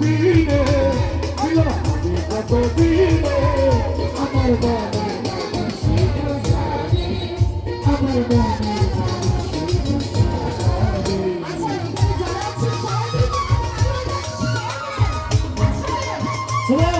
দিনে কত দিনে আমার বাবা আমার বাবা Come on!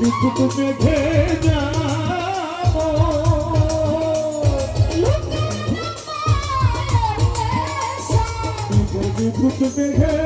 বিদ্যুৎ মেঘে যাব। বিদ্যুৎ মেঘে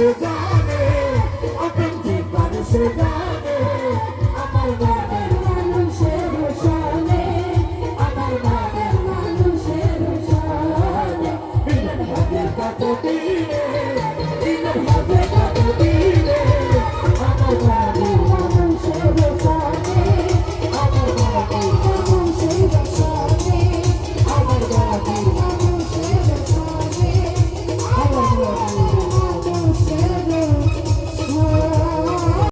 ওই রূপ সর যখন ওই রূপ সর Sugar,